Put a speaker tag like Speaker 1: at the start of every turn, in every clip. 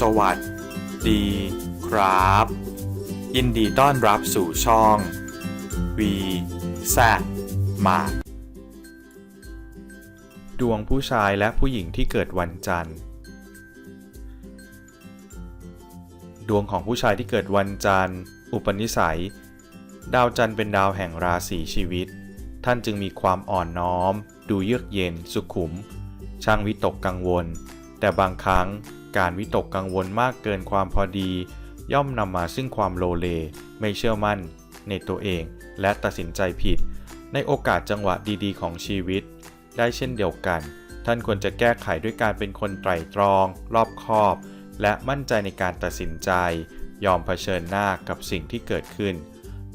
Speaker 1: สวัสดีครับ ยินดีต้อนรับสู่ช่อง V แซมาดวงผู้ชายและผู้หญิงที่เกิดวันจันทร์ ดวงของผู้ชายที่เกิดวันจันทร์ อุปนิสัย ดาวจันทร์เป็นดาวแห่งราศีชีวิต ท่านจึงมีความอ่อนน้อม ดูเยือกเย็น สุขุม ช่างวิตกกังวล แต่บางครั้ง การวิตกกังวลมากเกินความพอดี ย่อมนำมาซึ่งความโลเล ไม่เชื่อมั่น ในตัวเอง และตัดสินใจผิด ในโอกาสจังหวะดีๆ ของชีวิต ได้เช่นเดียวกัน ท่านควรจะแก้ไขด้วยการเป็นคนไตร่ตรอง รอบคอบ และมั่นใจในการตัดสินใจ ยอมเผชิญหน้ากับสิ่งที่เกิดขึ้น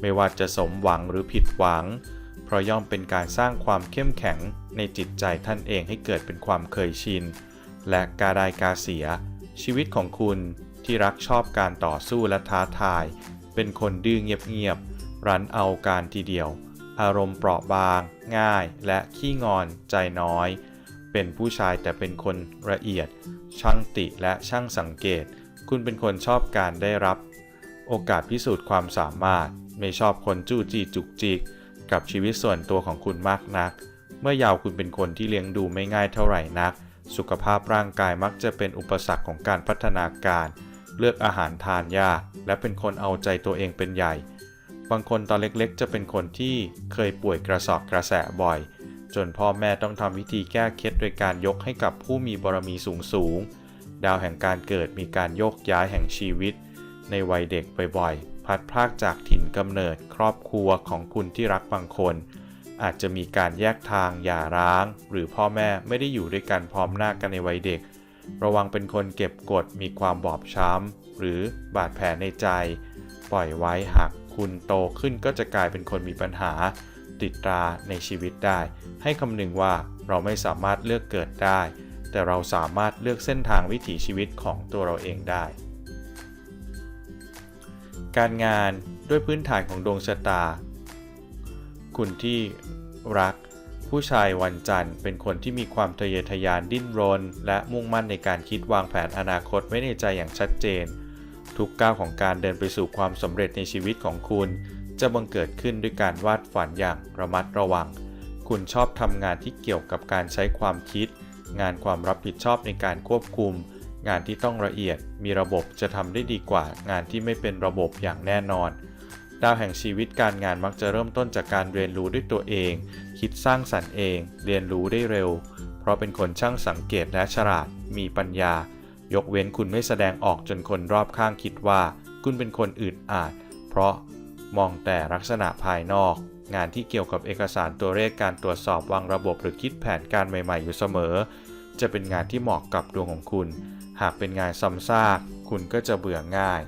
Speaker 1: ไม่ว่าจะสมหวังหรือผิดหวัง เพราะย่อมเป็นการสร้างความเข้มแข็งในจิตใจท่านเองให้เกิดเป็นความเคยชิน และกาได้กาเสีย ชีวิตของคุณที่รักชอบการต่อสู้และท้าทาย เป็นคนดื้อเงียบๆรันเอาการทีเดียว อารมณ์เปราะบาง ง่าย และขี้งอนใจน้อย เป็นผู้ชายแต่เป็นคนละเอียด ช่างติและช่างสังเกต คุณเป็นคนชอบการได้รับ โอกาสพิสูจน์ความสามารถ ไม่ชอบคนจู้จี้จุกจิก กับชีวิตส่วนตัวของคุณมากนัก เมื่อยาวคุณเป็นคนที่เลี้ยงดูไม่ง่ายเท่าไหร่นัก สุขภาพร่างกายมักจะเป็นอุปสรรคของการพัฒนาการ เลือกอาหารทานยากและเป็นคนเอาใจตัวเองเป็นใหญ่ บางคนตอนเล็กๆ จะเป็นคนที่เคยป่วยกระสอบกระแสบ่อย จนพ่อแม่ต้องทำวิธีแก้เคล็ดโดยการยกให้กับผู้มีบารมีสูงสูงดาวแห่งการเกิดมีการโยกย้ายแห่งชีวิต ในวัยเด็กบ่อยๆ พัดพรากจากถิ่นกำเนิดครอบครัวของคุณที่รักบางคน อาจจะมีการแยกทางหย่าร้าง หรือพ่อแม่ไม่ได้อยู่ด้วยกันพร้อมหน้ากันในวัยเด็ก ระวังเป็นคนเก็บกดมีความบอบช้ำ หรือบาดแผลในใจ ปล่อยไว้หากคุณโตขึ้นก็จะกลายเป็นคนมีปัญหา ติดตราในชีวิตได้ ให้คำนึงว่าเราไม่สามารถเลือกเกิดได้ แต่เราสามารถเลือกเส้นทางวิถีชีวิตของตัวเราเองได้ การงานด้วยพื้นฐานของดวงชะตา คุณที่รัก ผู้ชายวันจันทร์ เป็นคนที่มีความทะเยอทะยานดิ้นรน และมุ่งมั่นในการคิดวางแผนอนาคตไว้ในใจอย่างชัดเจน ทุกก้าวของการเดินไปสู่ความสำเร็จในชีวิตของคุณ จะบังเกิดขึ้นด้วยการวาดฝันอย่างระมัดระวัง คุณชอบทำงานที่เกี่ยวกับการใช้ความคิด งานความรับผิดชอบในการควบคุม งานที่ต้องละเอียด มีระบบจะทำได้ดีกว่างานที่ไม่เป็นระบบอย่างแน่นอน ดาวแห่งชีวิตการงานมักจะเริ่มต้นจากการเรียนรู้ด้วยตัวเอง คิดสร้างสรรค์เอง เรียนรู้ได้เร็ว เพราะเป็นคนช่างสังเกตและฉลาด มีปัญญา ยกเว้นคุณไม่แสดงออกจนคนรอบข้างคิดว่า คุณเป็นคนอื่นอาจ เพราะมองแต่ลักษณะภายนอก งานที่เกี่ยวกับเอกสารตัวเลขการตรวจสอบวางระบบหรือคิดแผนการใหม่ๆ อยู่เสมอ จะเป็นงานที่เหมาะกับดวงของคุณ หากเป็นงานซ้ำซาก คุณก็จะเบื่อง่าย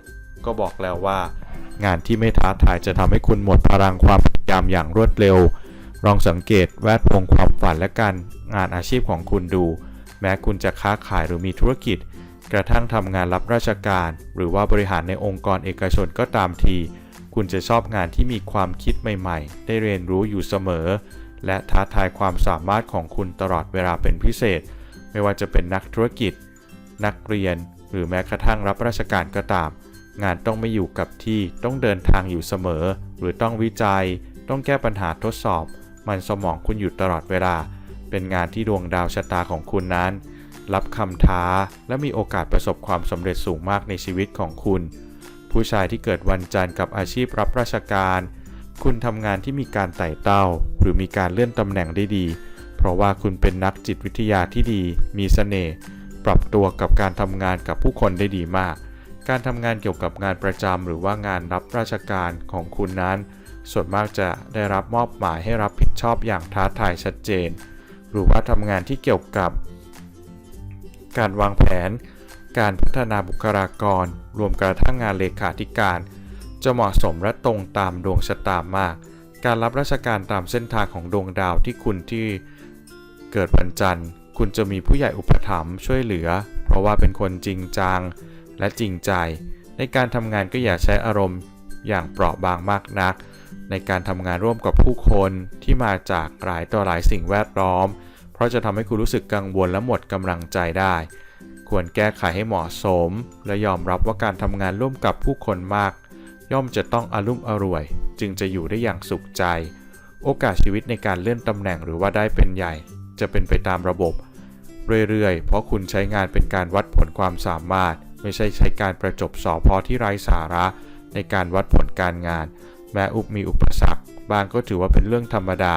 Speaker 1: ก็บอกแล้วว่า งานที่ไม่ท้าทายจะทำให้คุณหมดพลังความพยายามอย่างรวดเร็ว ลองสังเกตแวดวงความฝันและการงานอาชีพของคุณดู แม้คุณจะค้าขายหรือมีธุรกิจ กระทั่งทำงานรับราชการ หรือว่าบริหารในองค์กรเอกชนก็ตามที คุณจะชอบงานที่มีความคิดใหม่ๆ ได้เรียนรู้อยู่เสมอ และท้าทายความสามารถของคุณตลอดเวลาเป็นพิเศษ ไม่ว่าจะเป็นนักธุรกิจ นักเรียน หรือแม้กระทั่งรับราชการก็ตาม งานต้องไม่อยู่กับที่ต้องเดินทางอยู่เสมอ หรือต้องวิจัย ต้องแก้ปัญหาทดสอบ มันสมองคุณอยู่ตลอดเวลา เป็นงานที่ดวงดาวชะตาของคุณนั้น รับคำท้าและมีโอกาสประสบความสำเร็จสูงมากในชีวิตของคุณ ผู้ชายที่เกิดวันจันทร์กับอาชีพรับราชการ คุณทำงานที่มีการไต่เต้า หรือมีการเลื่อนตำแหน่งได้ดี เพราะว่าคุณเป็นนักจิตวิทยาที่ดี มีเสน่ห์ปรับตัวกับการทำงานกับผู้คนได้ดีมาก การทำงานเกี่ยวกับงานประจำหรือว่างานรับราชการของคุณนั้น ส่วนมากจะได้รับมอบหมายให้รับผิดชอบอย่างท้าทายชัดเจน หรือว่าทำงานที่เกี่ยวกับ การวางแผน การพัฒนาบุคลากร รวมกระทั่งงานเลขาธิการ จะเหมาะสมและตรงตามดวงชะตามาก การรับราชการตามเส้นทางของดวงดาวที่คุณที่เกิดวันจันทร์ คุณจะมีผู้ใหญ่อุปถัมภ์ช่วยเหลือ เพราะว่าเป็นคนจริงจัง และจริงใจ ในการทำงานก็อย่าใช้อารมณ์อย่างเปราะบางมากนัก ในการทำงานร่วมกับผู้คนที่มาจากหลายต่อหลายสิ่งแวดล้อม เพราะจะทำให้คุณรู้สึกกังวลและหมดกำลังใจได้ ควรแก้ไขให้เหมาะสม และยอมรับว่าการทำงานร่วมกับผู้คนมาก ย่อมจะต้องอารุ่มอร่วย จึงจะอยู่ได้อย่างสุขใจ โอกาสชีวิตในการเลื่อนตำแหน่งหรือว่าได้เป็นใหญ่ จะเป็นไปตามระบบ เรื่อยๆ เพราะคุณใช้งานเป็นการวัดผลความสามารถ ไม่ใช่ใช้การประจบสอพอที่ไร้สาระในการวัดผลการงาน แม้อุปมีอุปสรรคบางก็ถือว่าเป็นเรื่องธรรมดา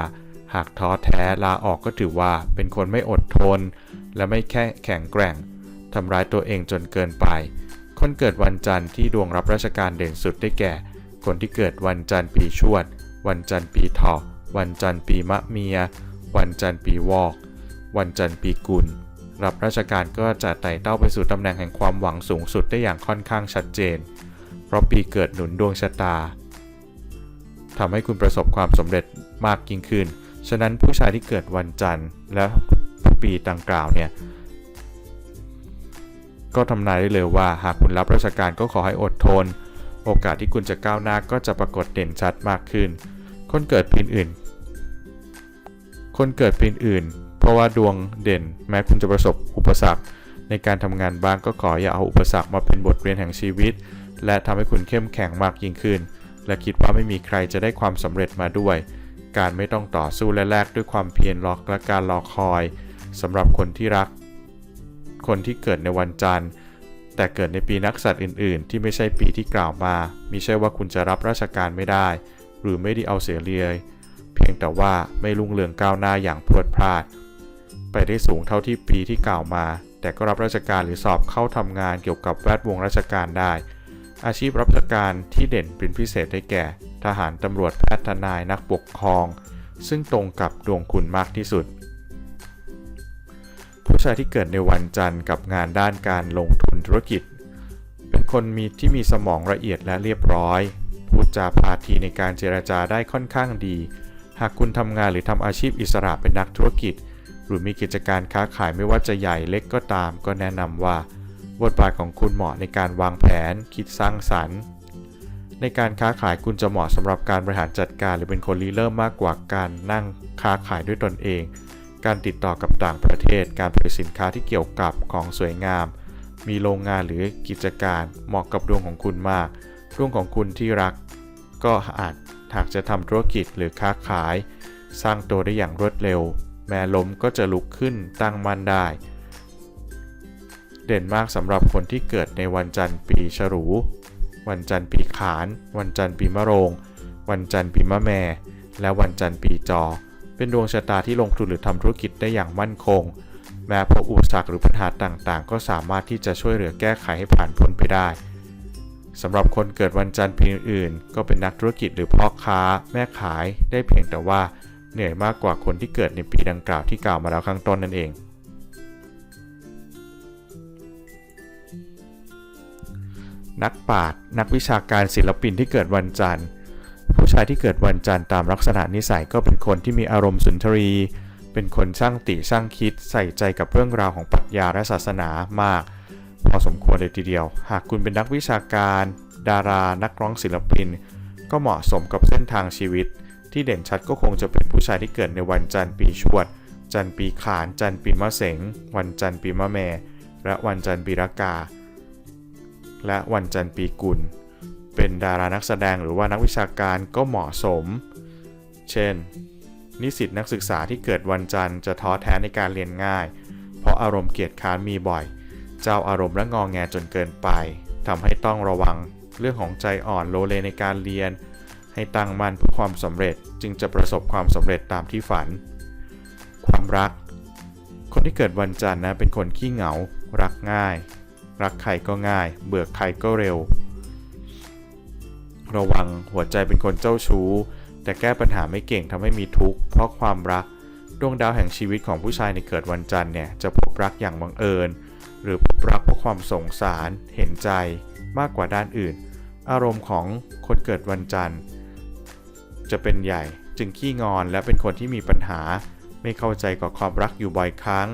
Speaker 1: หากท้อแท้ลาออกก็ถือว่าเป็นคนไม่อดทน และไม่แค่แข็งแกร่งทำร้ายตัวเองจนเกินไป คนเกิดวันจันทร์ที่ดวงรับราชการเด่นสุดได้แก่ คนที่เกิดวันจันทร์ปีชวด วันจันทร์ปีเถาะวันจันทร์ปีมะเมีย วันจันทร์ปีวอก วันจันทร์ปีกุล รับราชการก็จะไต่เต้าไปสู่ตำแหน่งแห่งความหวังสูงสุดได้อย่างค่อนข้างชัดเจน เพราะปีเกิดหนุนดวงชะตาทำให้คุณประสบความสำเร็จมากยิ่งขึ้น ฉะนั้นผู้ชายที่เกิดวันจันทร์และปีดังกล่าวเนี่ยก็ทำนายได้เลยว่าหากคุณรับราชการก็ขอให้อดทน โอกาสที่คุณจะก้าวหน้าก็จะปรากฏเด่นชัดมากขึ้น คนเกิดปีอื่น คนเกิดปีอื่น เพราะว่าดวงเด่นแม้คุณจะประสบอุปสรรค ในการทำงานบ้างก็ขออย่าเอาอุปสรรคมาเป็นบทเรียนแห่งชีวิต และทำให้คุณเข้มแข็งมากยิ่งขึ้น และคิดว่าไม่มีใครจะได้ความสำเร็จมาด้วย การไม่ต้องต่อสู้และแลกด้วยความเพียรรอกและการรอคอยสำหรับคนที่รัก คนที่เกิดในวันจันทร์ แต่เกิดในปีนักษัตว์อื่น ๆ ที่ไม่ใช่ปีที่กล่าวมามิใช่ว่าคุณจะรับราชการไม่ได้ หรือไม่ได้เอาเสียเลยเพียงแต่ว่าไม่รุ่งเรืองก้าวหน้าอย่างพรวดพลาด ไปได้สูงเท่าที่ปีที่กล่าวมา แต่ก็รับราชการหรือสอบเข้าทำงานเกี่ยวกับแวดวงราชการได้ อาชีพรับราชการที่เด่นเป็นพิเศษได้แก่ ทหารตำรวจแพทย์ทนายนักปกครอง ซึ่งตรงกับดวงคุณมากที่สุด ผู้ชายที่เกิดในวันจันทร์กับงานด้านการลงทุนธุรกิจ เป็นคนมีที่มีสมองละเอียดและเรียบร้อยพูดจาพาทีในการเจรจาได้ค่อนข้างดี หากคุณทำงานหรือทำอาชีพอิสระเป็นนักธุรกิจ รือมีกิจการค้าขายไม่ว่าจะใหญ่เล็กก็ตาม ก็แนะนำว่า บทบาทของคุณเหมาะในการวางแผน คิดสร้างสรรค์ ในการค้าขายคุณจะเหมาะสำหรับการบริหารจัดการ หรือเป็นคนรีเริ่มมากกว่าการนั่งค้าขายด้วยตนเอง การติดต่อกับต่างประเทศ การผลิตสินค้าที่เกี่ยวกับของสวยงาม มีโรงงานหรือกิจการเหมาะกับดวงของคุณมากดวงของคุณที่รัก ก็อาจหากจะทำธุรกิจหรือค้าขาย สร้างตัวได้อย่างรวดเร็ว แม้ล้มก็จะลุกขึ้นตั้งมั่นได้ เด่นมากสำหรับคนที่เกิดในวันจันทร์ปีฉลู วันจันทร์ปีขาน วันจันทร์ปีมะโรง วันจันทร์ปีมะแม่ และวันจันทร์ปีจอ เป็นดวงชะตาที่ลงทุนหรือทำธุรกิจได้อย่างมั่นคง แม้พบอุปสรรคหรือปัญหาต่างๆ ก็สามารถที่จะช่วยเหลือแก้ไขให้ผ่านพ้นไปได้สำหรับคนเกิดวันจันทร์ปีอื่นๆ ก็เป็นนักธุรกิจหรือพ่อค้า แม่ขายได้เพียงแต่ว่า เหนื่อยมากกว่าคนที่เกิดในปีดังกล่าวที่กล่าวมาแล้วข้างต้นนั่นเอง นักปราชญ์นักวิชาการศิลปินที่เกิดวันจันทร์ ผู้ชายที่เกิดวันจันทร์ตามลักษณะนิสัยก็เป็นคนที่มีอารมณ์สุนทรี เป็นคนช่างติช่างคิด ใส่ใจกับเรื่องราวของปรัชญาและศาสนามาก พอสมควรเลยทีเดียว หากคุณเป็นนักวิชาการ ดารา นักร้องศิลปิน ก็เหมาะสมกับเส้นทางชีวิต ที่เด่นชัดก็คงจะเป็นผู้ชายที่เกิดในวันจันทร์ปีชวด จันทร์ปีขาน จันทร์ปีมะเสง วันจันทร์ปีมะแม่และวันจันทร์ปีรากา และวันจันทร์ปีกุล เป็นดารานักแสดงหรือว่านักวิชาการก็เหมาะสม เช่น นิสิตนักศึกษาที่เกิดวันจันทร์จะท้อแท้ในการเรียนง่าย เพราะอารมณ์เกียจค้านมีบ่อย เจ้าอารมณ์และงองแงจนเกินไปทำให้ต้องระวัง เรื่องของใจอ่อนโลเลในการเรียน ให้ตั้งมั่นเพื่อความสำเร็จจึงจะประสบความสำเร็จตามที่ฝัน ความรัก คนที่เกิดวันจันทร์นะเป็นคนขี้เหงา รักง่าย รักใครก็ง่าย เบื่อใครก็เร็ว ระวังหัวใจเป็นคนเจ้าชู้ แต่แก้ปัญหาไม่เก่งทำให้มีทุกข์เพราะความรักดวงดาวแห่งชีวิตของผู้ชายในเกิดวันจันทร์เนี่ยจะพบรักอย่างบังเอิญ หรือพบรักเพราะความสงสาร เห็นใจมากกว่าด้านอื่น อารมณ์ของคนเกิดวันจันทร์ จะเป็นใหญ่ จึงขี้งอนและเป็นคนที่มีปัญหา ไม่เข้าใจกับความรักอยู่บ่อยครั้ง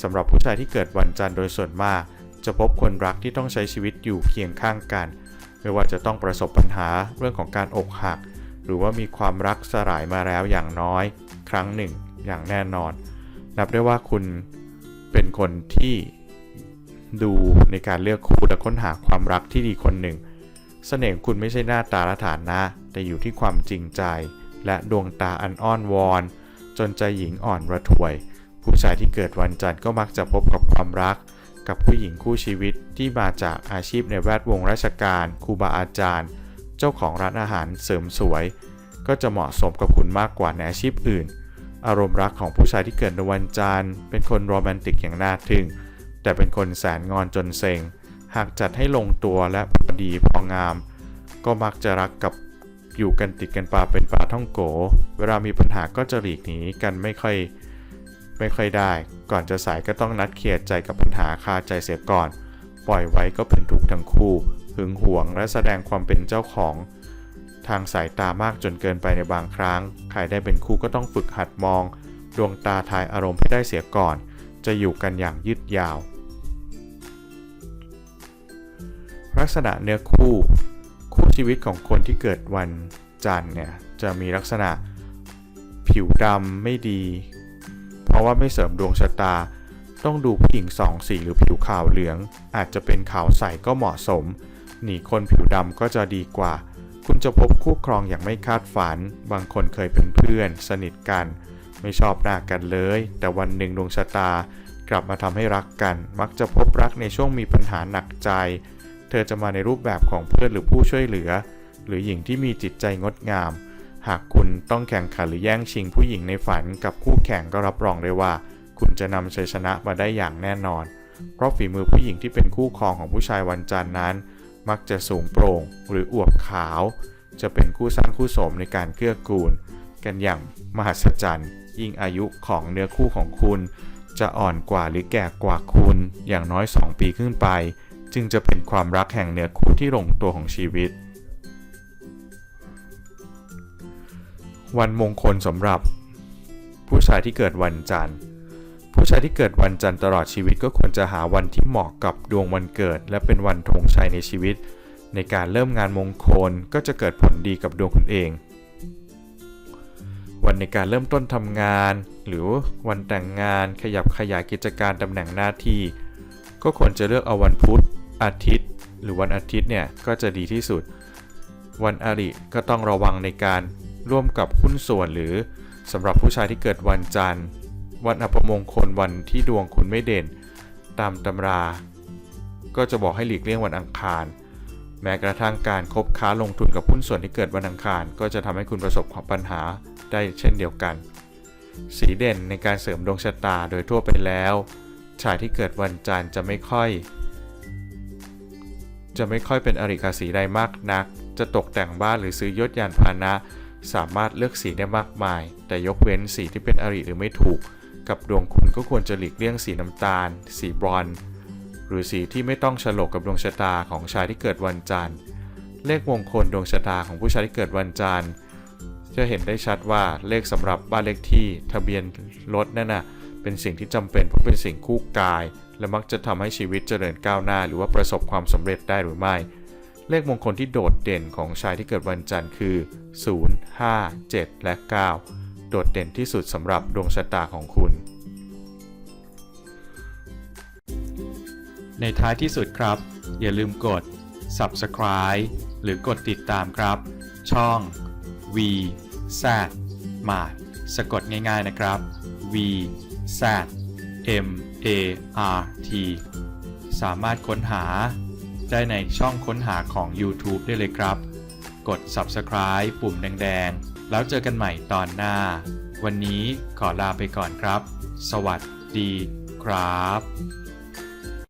Speaker 1: สำหรับผู้ชายที่เกิดวันจันทร์โดยส่วนมาก จะพบคนรักที่ต้องใช้ชีวิตอยู่เคียงข้างกัน ไม่ว่าจะต้องประสบปัญหาเรื่องของการอกหัก หรือว่ามีความรักสลายมาแล้วอย่างน้อย ครั้งหนึ่ง อย่างแน่นอน นับได้ว่าคุณเป็นคนที่ดูในการเลือกคู่และค้นหาความรักที่ดีคนหนึ่งเสน่ห์ของคุณไม่ใช่หน้าตาและฐานนะ แต่อยู่ที่ความจริงใจ และดวงตาอันอ้อนวอน จนใจหญิงอ่อนระทวย ผู้ชายที่เกิดวันจันทร์ก็มักจะพบกับความรัก กับผู้หญิงคู่ชีวิตที่มาจากอาชีพในแวดวงราชการครูบาอาจารย์ เจ้าของร้านอาหารเสริมสวย ก็จะเหมาะสมกับคุณมากกว่าในอาชีพอื่น อารมณ์รักของผู้ชายที่เกิดในวันจันทร์ เป็นคนโรแมนติกอย่างน่าทึ่ง แต่เป็นคนแสนงอนจนเซ็งหากจัดให้ลงตัวและพอดีพองาม ก็มักจะรักกับ อยู่กันติดกันปลาเป็นปลาท่องโก เวลามีปัญหาก็จะหลีกหนีกันไม่ค่อยไม่ค่อยได้ ก่อนจะสายก็ต้องนัดเคลียร์ใจกับปัญหาคาใจเสียก่อน ปล่อยไว้ก็เป็นทุกข์ทั้งคู่ หึงหวงและแสดงความเป็นเจ้าของ ทางสายตามากจนเกินไปในบางครั้ง ใครได้เป็นคู่ก็ต้องฝึกหัดมอง ดวงตาทายอารมณ์ให้ได้เสียก่อน จะอยู่กันอย่างยืดยาว ลักษณะเนื้อคู่คู่ ชีวิตของคนที่เกิดวันจันทร์เนี่ยจะมีลักษณะผิวดำไม่ดี เพราะว่าไม่เสริมดวงชะตา ต้องดูผู้หญิงสองสีหรือผิวขาวเหลือง อาจจะเป็นขาวใสก็เหมาะสม หนีคนผิวดำก็จะดีกว่า คุณจะพบคู่ครองอย่างไม่คาดฝัน บางคนเคยเป็นเพื่อน สนิทกัน ไม่ชอบหน้ากันเลย แต่วันหนึ่งดวงชะตากลับมาทำให้รักกัน มักจะพบรักในช่วงมีปัญหาหนักใจ เธอจะมาในรูปแบบของเพื่อนหรือผู้ช่วยเหลือ หรือหญิงที่มีจิตใจงดงาม หากคุณต้องแข่งขันหรือแย่งชิงผู้หญิงในฝันกับคู่แข่งก็รับรองได้ว่า คุณจะนำชัยชนะมาได้อย่างแน่นอน เพราะฝีมือผู้หญิงที่เป็นคู่ครองของผู้ชายวันจันทร์นั้น มักจะสูงโปร่ง หรืออวบขาว จะเป็นคู่สร้างคู่สมในการเกื้อกูล กันอย่างมหัศจรรย์ยิ่งอายุของเนื้อคู่ของคุณ จะอ่อนกว่าหรือแก่กว่าคุณอย่างน้อย 2 ปีขึ้นไป จึงจะเป็นความรักแห่งเนื้อคู่ที่ลงตัวของชีวิต วันมงคลสำหรับ ผู้ชายที่เกิดวันจันทร์ ผู้ชายที่เกิดวันจันทร์ตลอดชีวิตก็ควรจะหาวันที่เหมาะกับดวงวันเกิด และเป็นวันธงชัยในชีวิต ในการเริ่มงานมงคลก็จะเกิดผลดีกับดวงคุณเอง วันในการเริ่มต้นทำงาน หรือวันแต่งงานขยับขยายกิจการตำแหน่งหน้าที่ก็ควรจะเลือกเอาวันพุธ อาทิตย์ หรือวันอาทิตย์เนี่ยก็จะดีที่สุด วันอาริก็ต้องระวังในการร่วมกับหุ้นส่วนหรือสำหรับผู้ชายที่เกิดวันจันทร์ วันอัปมงคลวันที่ดวงคุณไม่เด่น ตามตำรา ก็จะบอกให้หลีกเลี่ยงวันอังคาร แม้กระทั่งการคบค้าลงทุนกับหุ้นส่วนที่เกิดวันอังคาร ก็จะทำให้คุณประสบความปัญหาได้เช่นเดียวกัน สีเด่นในการเสริมดวงชะตาโดยทั่วไปแล้ว ชายที่เกิดวันจันทร์จะไม่ค่อย จะไม่ค่อยเป็นอริกาสีใดมากนัก จะตกแต่งบ้านหรือซื้อยศยานพาหนะ สามารถเลือกสีได้มากมาย แต่ยกเว้นสีที่เป็นอริหรือไม่ถูก กับดวงคุณก็ควรจะหลีกเลี่ยงสีน้ำตาล สีบรอนหรือสีที่ไม่ต้องฉลกกับดวงชะตาของชายที่เกิดวันจันทร์ เลขมงคลดวงชะตาของผู้ชายที่เกิดวันจันทร์ จะเห็นได้ชัดว่าเลขสำหรับบ้านเลขที่ทะเบียนรถนั่นน่ะเป็นสิ่งที่จำเป็นเพราะเป็นสิ่งคู่กาย และมักจะทำให้ชีวิตเจริญก้าวหน้า หรือว่าประสบความสำเร็จได้หรือไม่ เลขมงคลที่โดดเด่นของชายที่เกิดวันจันทร์คือ 0 5 7 และ 9 โดดเด่นที่สุดสำหรับดวงชะตาของคุณ ในท้ายที่สุดครับ อย่าลืมกด subscribe หรือกดติดตามครับ ช่อง V Z Mart สะกดง่ายๆนะครับ V Z M A R T สามารถค้นหา ได้ในช่องค้นหาของ YouTube ได้เลยครับ กด subscribe ปุ่มแดงๆ แล้วเจอกันใหม่ตอนหน้า วันนี้ขอลาไปก่อนครับ สวัสดีครับ